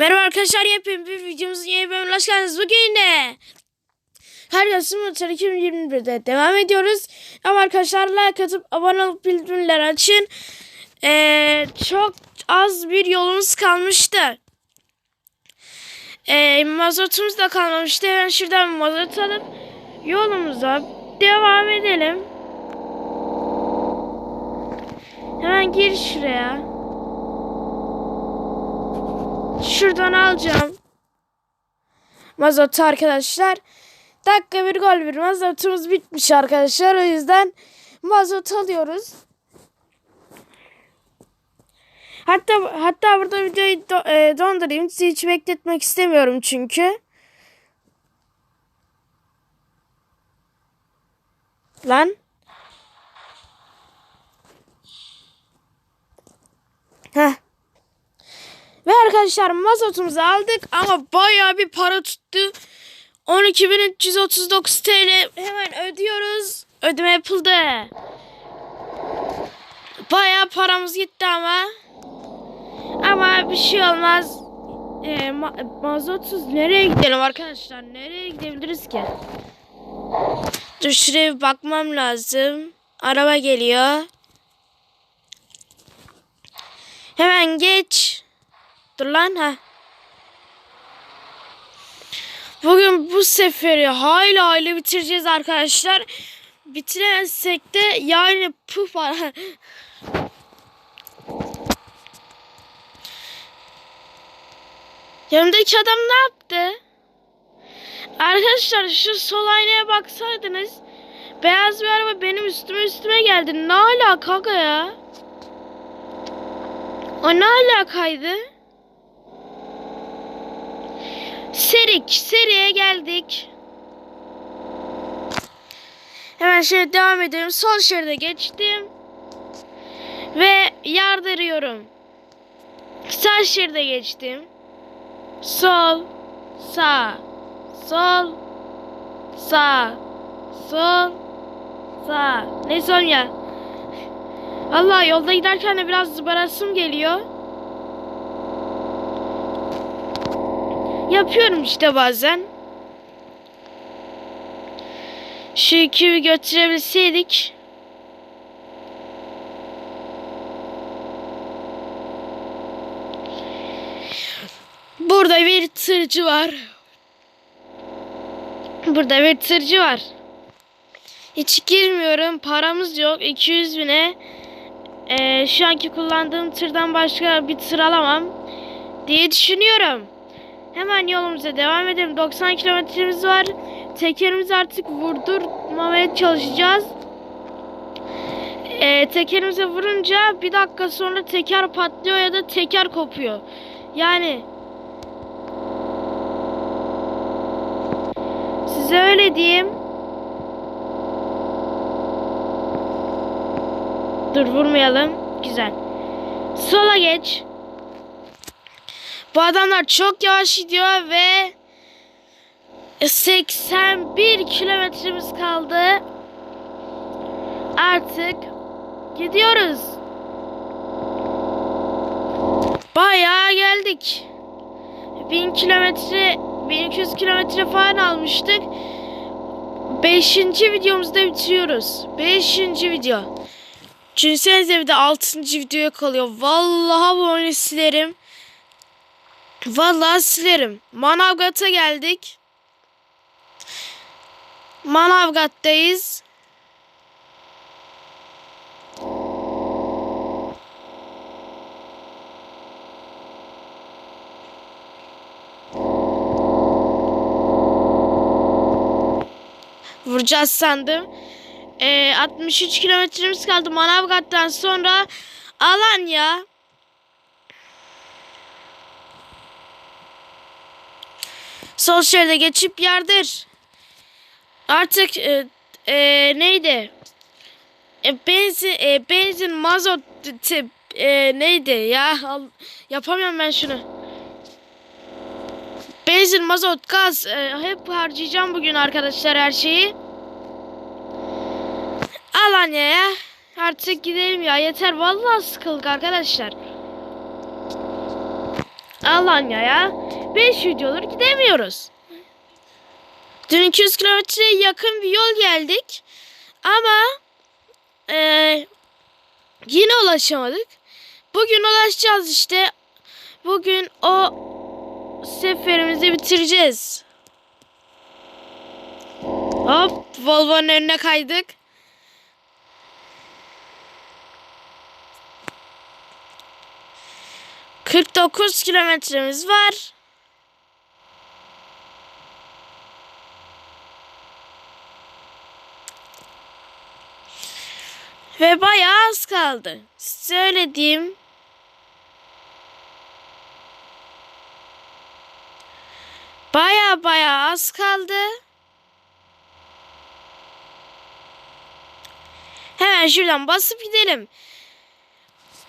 Merhaba arkadaşlar yepyeni bir videomuzun yeni bölümüne hoş geldiniz. Bugün de Simulator 2021'de devam ediyoruz. Ama arkadaşlar like atıp abone olup bildirimleri açın. Ee, çok az bir yolumuz kalmıştı. Ee, mazotumuz da kalmamıştı. Hemen şuradan mazot alıp yolumuza devam edelim. Hemen gir şuraya. Şuradan alacağım. Mazotu arkadaşlar. Dakika bir gol bir mazotumuz bitmiş arkadaşlar. O yüzden mazot alıyoruz. Hatta hatta burada videoyu do, e, dondurayım. Sizi hiç bekletmek istemiyorum çünkü. Lan. Heh. Ve arkadaşlar mazotumuzu aldık ama bayağı bir para tuttu. 12.339 TL hemen ödüyoruz. Ödeme yapıldı. Bayağı paramız gitti ama. Ama bir şey olmaz. Ee, ma mazotsuz nereye gidelim arkadaşlar? Nereye gidebiliriz ki? Dur şuraya bakmam lazım. Araba geliyor. Hemen geç. Lan ha. Bugün bu seferi hayli hayli bitireceğiz arkadaşlar. Bitiremezsek de yani puf var. Yanımdaki adam ne yaptı? Arkadaşlar şu sol aynaya baksaydınız. Beyaz bir araba benim üstüme üstüme geldi. Ne alaka ya? O ne alakaydı? Serik, seriye geldik. Hemen şöyle devam edelim. Sol şeride geçtim. Ve yardırıyorum. Sağ şeride geçtim. Sol, sağ, sol, sağ, sol, sağ. Ne son ya? Allah yolda giderken de biraz zıbarasım geliyor. Yapıyorum işte bazen. Şu iki götürebilseydik. Burada bir tırcı var. Burada bir tırcı var. Hiç girmiyorum. Paramız yok. 200 bine. Ee, şu anki kullandığım tırdan başka bir tır alamam. Diye düşünüyorum. Hemen yolumuza devam edelim. 90 kilometremiz var. Tekerimizi artık vurdurmamaya çalışacağız. Ee, tekerimize vurunca bir dakika sonra teker patlıyor ya da teker kopuyor. Yani size öyle diyeyim. Dur vurmayalım. Güzel. Sola geç. Bu adamlar çok yavaş gidiyor ve 81 kilometremiz kaldı. Artık gidiyoruz. Bayağı geldik. 1000 kilometre 1200 kilometre falan almıştık. 5. videomuzda bitiriyoruz. 5. video. Düşünsenize bir de 6. videoya kalıyor. Vallahi bu oyunu silerim. Vallahi silerim. Manavgat'a geldik. Manavgat'tayız. Vuracağız sandım. Ee, 63 kilometremiz kaldı Manavgat'tan sonra Alanya. Sol şeride geçip yardır. Artık e, e, neydi? E, benzin, e, benzin, mazot, t, e, neydi ya? Al, yapamıyorum ben şunu. Benzin, mazot, gaz e, hep harcayacağım bugün arkadaşlar her şeyi. Alanya'ya artık gidelim ya yeter vallahi sıkıldık arkadaşlar. Alanya'ya 5 videodur gidemiyoruz. Dün 200 kilometreye yakın bir yol geldik. Ama eee, yine ulaşamadık. Bugün ulaşacağız işte. Bugün o seferimizi bitireceğiz. Hop Volvo'nun önüne kaydık. Kırk dokuz kilometremiz var. Ve bayağı az kaldı. Size öyle diyeyim. Bayağı bayağı az kaldı. Hemen şuradan basıp gidelim.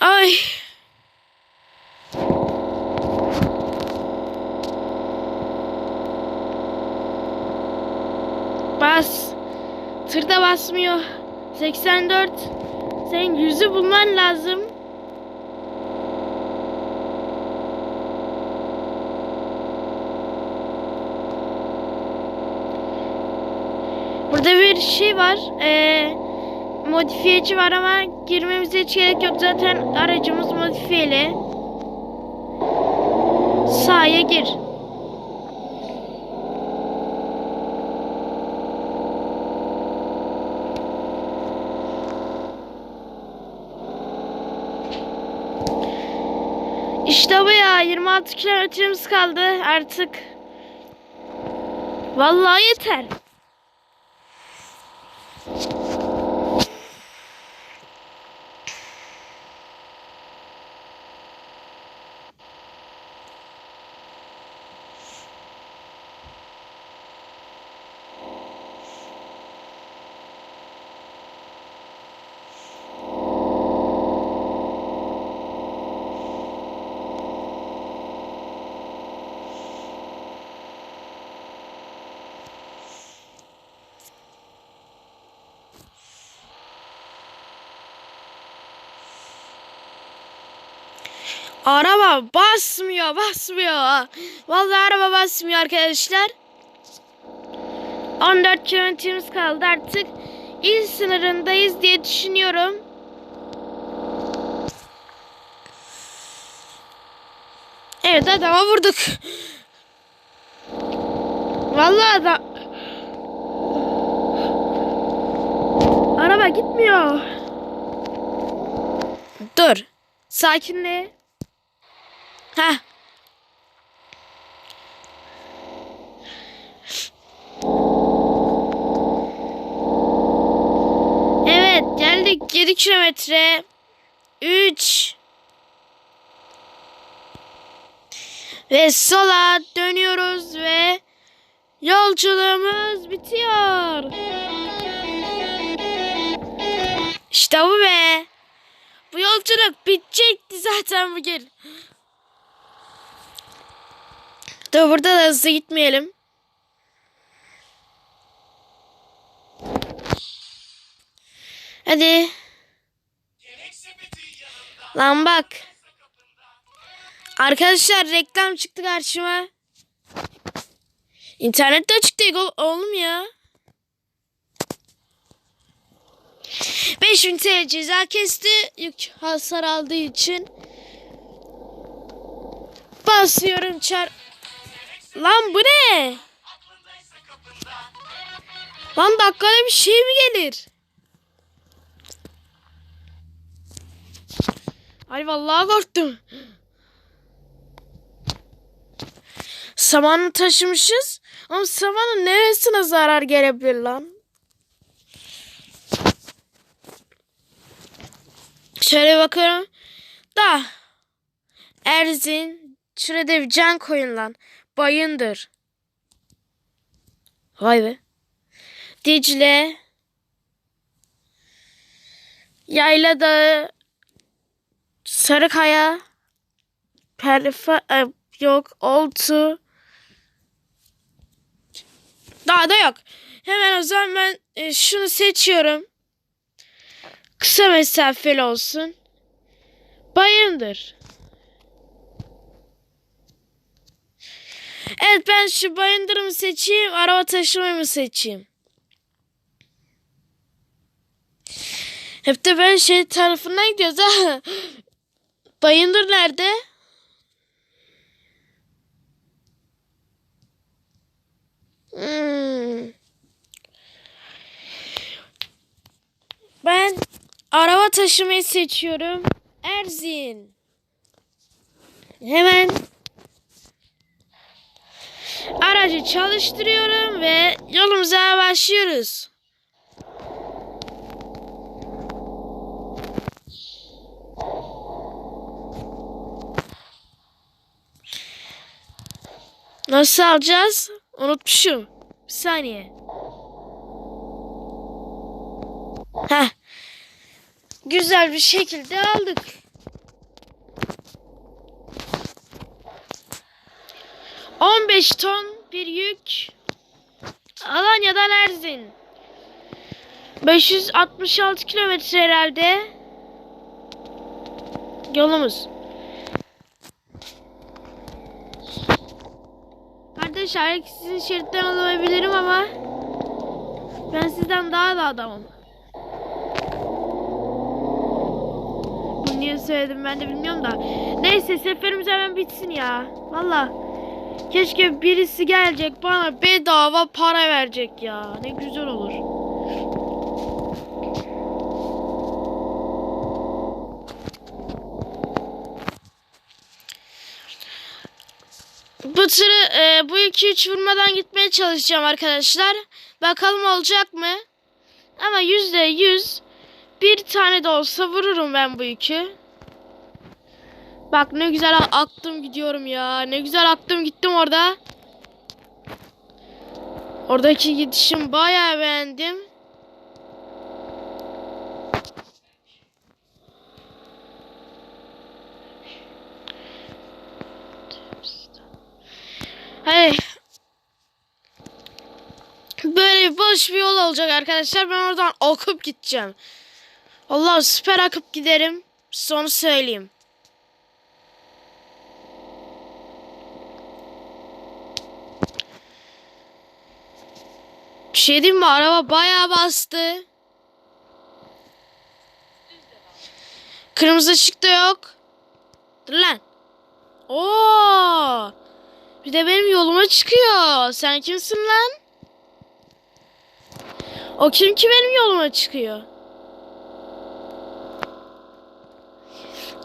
Ay. Bas. Tırda basmıyor. 84. Sen yüzü bulman lazım. Burada bir şey var. Ee, modifiyeci var ama girmemize hiç gerek yok. Zaten aracımız modifiyeli. Sahaya gir. 26 kilometremiz kaldı artık. Vallahi yeter. Araba basmıyor, basmıyor. Vallahi araba basmıyor arkadaşlar. 14 kilometremiz kaldı artık. İl sınırındayız diye düşünüyorum. Evet adama vurduk. Vallahi adam... Araba gitmiyor. Dur. Sakinle. Heh. Evet geldik 7 kilometre. 3 Ve sola dönüyoruz ve yolculuğumuz bitiyor. İşte bu be. Bu yolculuk bitecekti zaten bugün. Dur burada da hızlı gitmeyelim. Hadi. Lan bak. Arkadaşlar reklam çıktı karşıma. İnternette ol- oğlum ya. 5000 TL ceza kesti yük hasar aldığı için. Basıyorum çar... Lan bu ne? Lan dakikada bir şey mi gelir? Ay vallahi korktum. Samanı taşımışız. Ama samanın neresine zarar gelebilir lan? Şöyle bakalım. Da. Erzin. Şurada bir can koyun lan. Bayındır. Vay be. Dicle. Yayla Dağı. Sarıkaya. Perfa e, yok. Oltu. Daha da yok. Hemen o zaman ben e, şunu seçiyorum. Kısa mesafeli olsun. Bayındır. Evet ben şu bayındırı mı seçeyim, araba taşımayı mı seçeyim? Hep de ben şey tarafından gidiyoruz ha. Bayındır nerede? Hmm. Ben araba taşımayı seçiyorum. Erzin. Hemen çalıştırıyorum ve yolumuza başlıyoruz. Nasıl alacağız? Unutmuşum. Bir saniye. Heh. Güzel bir şekilde aldık. On beş ton bir yük. Alanya'dan Erzin. 566 kilometre herhalde. Yolumuz. Arkadaşlar sizin şeritten olamayabilirim ama ben sizden daha da adamım. Bunu niye söyledim ben de bilmiyorum da. Neyse seferimiz hemen bitsin ya. Valla. Keşke birisi gelecek bana bedava para verecek ya. Ne güzel olur. Bu tırı e, bu iki üç vurmadan gitmeye çalışacağım arkadaşlar. Bakalım olacak mı? Ama yüzde yüz bir tane de olsa vururum ben bu yükü. Bak ne güzel aktım gidiyorum ya. Ne güzel aktım gittim orada. Oradaki gidişim bayağı beğendim. Hey. Böyle boş bir yol olacak arkadaşlar. Ben oradan akıp gideceğim. Allah süper akıp giderim. Sonu söyleyeyim. Şey diyeyim mi? Araba bayağı bastı. Kırmızı ışık da yok. Dur lan. Oo! Bir de benim yoluma çıkıyor. Sen kimsin lan? O kim ki benim yoluma çıkıyor?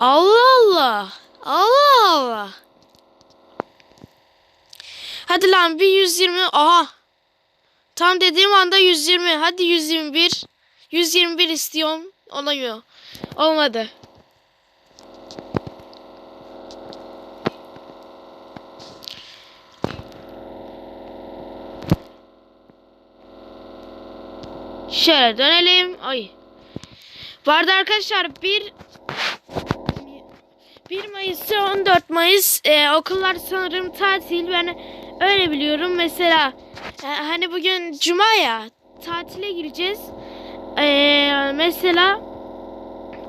Allah Allah. Allah Allah. Hadi lan bir 120. Aha. Tam dediğim anda 120. Hadi 121. 121 istiyorum. Olamıyor. Olmadı. Şöyle dönelim. Ay. Vardı arkadaşlar bir 1 Mayıs 14 Mayıs e, okullar sanırım tatil. Ben öyle biliyorum. Mesela hani bugün cuma ya tatile gireceğiz. E, mesela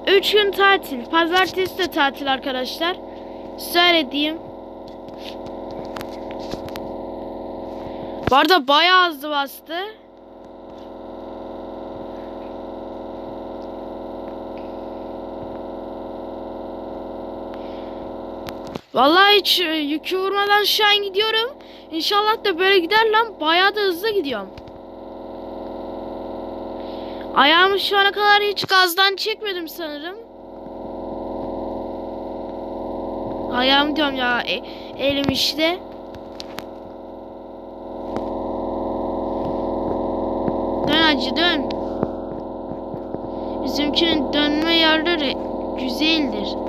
3 gün tatil. Pazartesi de tatil arkadaşlar. Söylediğim. Bu arada bayağı hızlı bastı. Vallahi hiç e, yükü vurmadan şu an gidiyorum. İnşallah da böyle gider lan. Bayağı da hızlı gidiyorum. Ayağımı şu ana kadar hiç gazdan çekmedim sanırım. Ayağım diyorum ya. E, elim işte. Dön acı dön. Bizimkinin dönme yerleri güzeldir.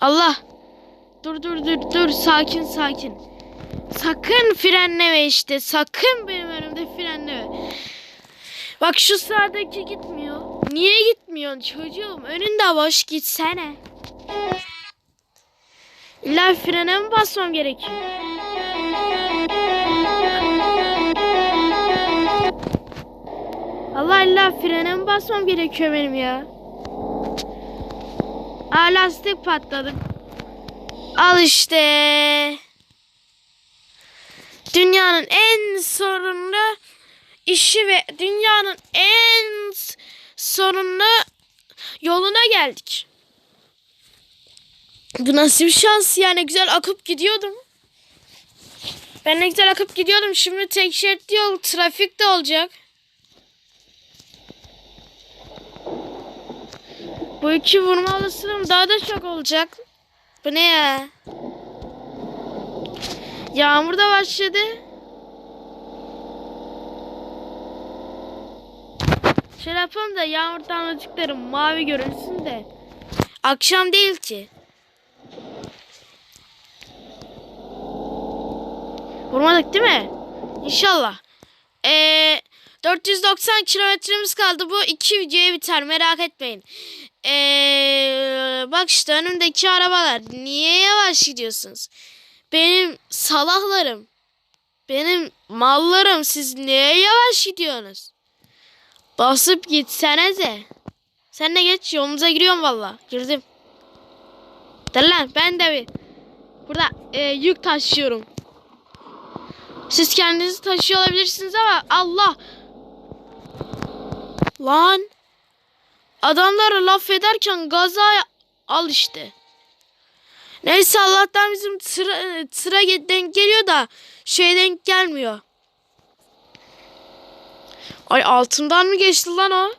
Allah. Dur dur dur dur sakin sakin. Sakın frenleme işte. Sakın benim önümde frenleme. Bak şu sağdaki gitmiyor. Niye gitmiyorsun çocuğum? Önünde boş gitsene. İlla frene mi basmam gerekiyor? Allah illa frene mi basmam gerekiyor benim ya? Aa lastik patladı. Al işte. Dünyanın en sorunlu işi ve dünyanın en sorunlu yoluna geldik. Bu nasıl bir şans yani güzel akıp gidiyordum. Ben ne güzel akıp gidiyordum. Şimdi tek şeritli yol trafik de olacak. Bu iki vurma olasılığım daha da çok olacak. Bu ne ya? Yağmur da başladı. Şöyle da yağmur damlacıkları mavi görünsün de. Akşam değil ki. Vurmadık değil mi? İnşallah. Ee, 490 kilometremiz kaldı. Bu iki videoya biter. Merak etmeyin. Ee, bak işte önümdeki arabalar. Niye yavaş gidiyorsunuz? Benim salahlarım. Benim mallarım. Siz niye yavaş gidiyorsunuz? Basıp gitsenize. Sen de geç yolumuza giriyorum valla. Girdim. Dur lan ben de bir. Burada e, yük taşıyorum. Siz kendinizi taşıyor olabilirsiniz ama Allah. Lan. Adamlara laf ederken gaza al işte. Neyse Allah'tan bizim sıra, sıra denk geliyor da şey denk gelmiyor. Ay altından mı geçti lan o?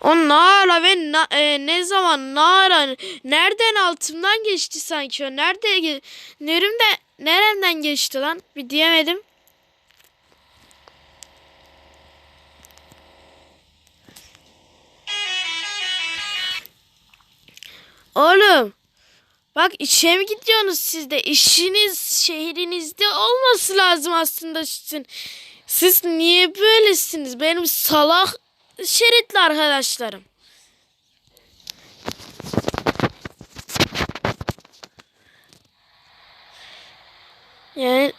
O Nara ve na, e, ne zaman Nara nereden altımdan geçti sanki o nerede nerimde neremden geçti lan bir diyemedim. Oğlum bak işe mi gidiyorsunuz siz de işiniz şehrinizde olması lazım aslında sizin. Siz niye böylesiniz benim salak şeritli arkadaşlarım. Yani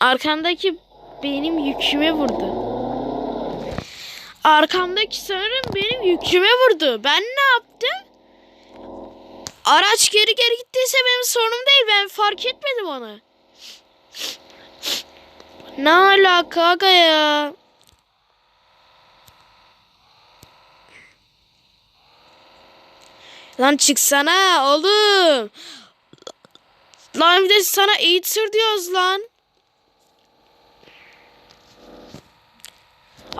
arkamdaki benim yüküme vurdu. Arkamdaki sanırım benim yüküme vurdu. Ben ne yaptım? Araç geri geri gittiyse benim sorunum değil. Ben fark etmedim onu. Ne alaka aga ya? Lan çıksana oğlum. Lan bir de sana eğitir diyoruz lan.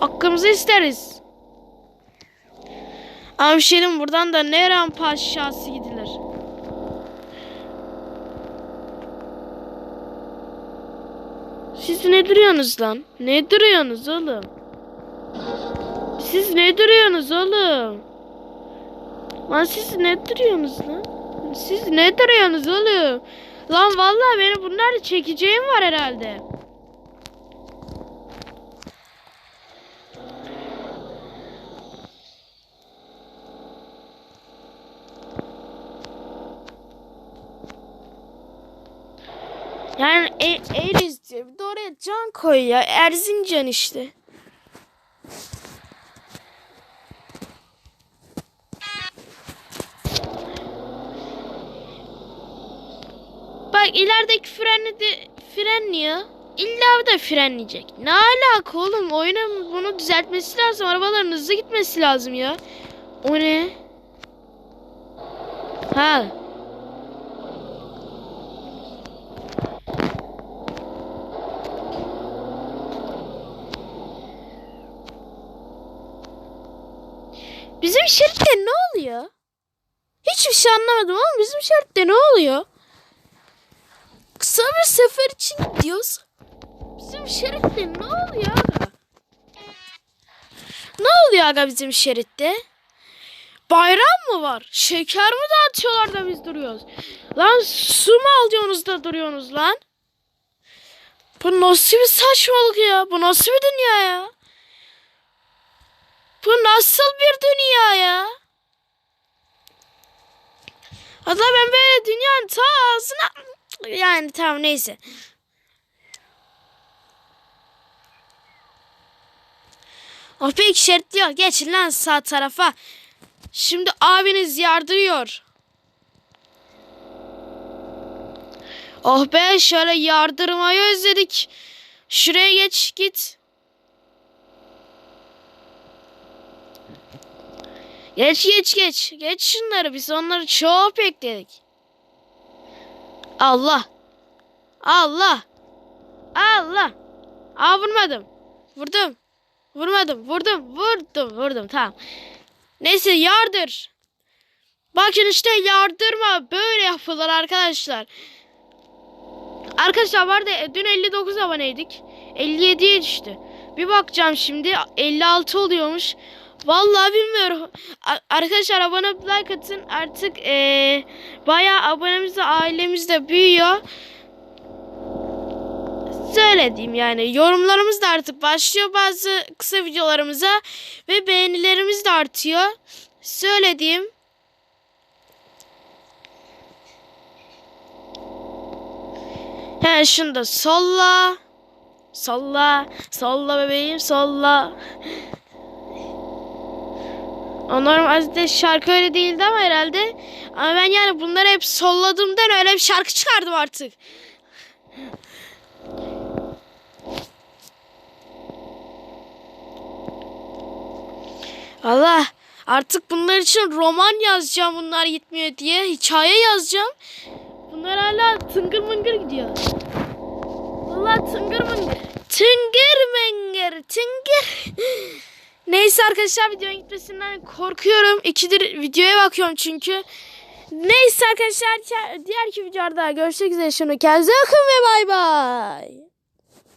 Hakkımızı isteriz. Diyeyim, buradan da ne rampa aşağısı Siz ne duruyorsunuz lan? Ne duruyorsunuz oğlum? Siz ne duruyorsunuz oğlum? Lan siz ne duruyorsunuz lan? Siz ne duruyorsunuz oğlum? Lan vallahi beni bunlarla çekeceğim var herhalde. Yani e Eriz diyor. Oraya can koy ya. Erzincan işte. Bak ilerideki frenli de frenliyor. İlla de frenleyecek. Ne alaka oğlum? Oyunun bunu düzeltmesi lazım. Arabaların hızlı gitmesi lazım ya. O ne? Ha. Bizim şeritte ne oluyor? Hiçbir şey anlamadım ama bizim şeritte ne oluyor? Kısa bir sefer için gidiyoruz. Bizim şeritte ne oluyor aga? Ne oluyor aga bizim şeritte? Bayram mı var? Şeker mi dağıtıyorlar da biz duruyoruz? Lan su mu alıyorsunuz da duruyorsunuz lan? Bu nasıl bir saçmalık ya? Bu nasıl bir dünya ya? Bu nasıl bir dünya ya? Hatta ben böyle dünyanın ta ağzına... Yani tamam neyse. Ah, Hafif işaretliyor. Geçin lan sağ tarafa. Şimdi abiniz yardırıyor. Oh be şöyle yardırmayı özledik. Şuraya geç git. Geç geç geç. Geç şunları biz onları çok bekledik. Allah. Allah. Allah. Aa vurmadım. Vurdum. Vurmadım. Vurdum. Vurdum. Vurdum. Tamam. Neyse yardır. Bakın işte yardırma. Böyle yapılır arkadaşlar. Arkadaşlar vardı dün 59 aboneydik. 57'ye düştü. Bir bakacağım şimdi 56 oluyormuş. Vallahi bilmiyorum. Arkadaşlar abone like atın. Artık eee bayağı abonemiz de ailemiz de büyüyor. Söylediğim yani yorumlarımız da artık başlıyor bazı kısa videolarımıza ve beğenilerimiz de artıyor. Söylediğim He şunu da solla. Solla. Solla bebeğim solla. Azizde şarkı öyle değildi ama herhalde. Ama ben yani bunları hep solladığımdan öyle bir şarkı çıkardım artık. Allah artık bunlar için roman yazacağım bunlar gitmiyor diye. Hikaye yazacağım. Bunlar hala tıngır mıngır gidiyor. Vallahi tıngır mıngır. Tıngır mıngır. Tıngır. Neyse arkadaşlar videonun gitmesinden korkuyorum. İkidir videoya bakıyorum çünkü. Neyse arkadaşlar diğer videolarda görüşmek üzere. Şimdi kendinize bakın ve bay bay.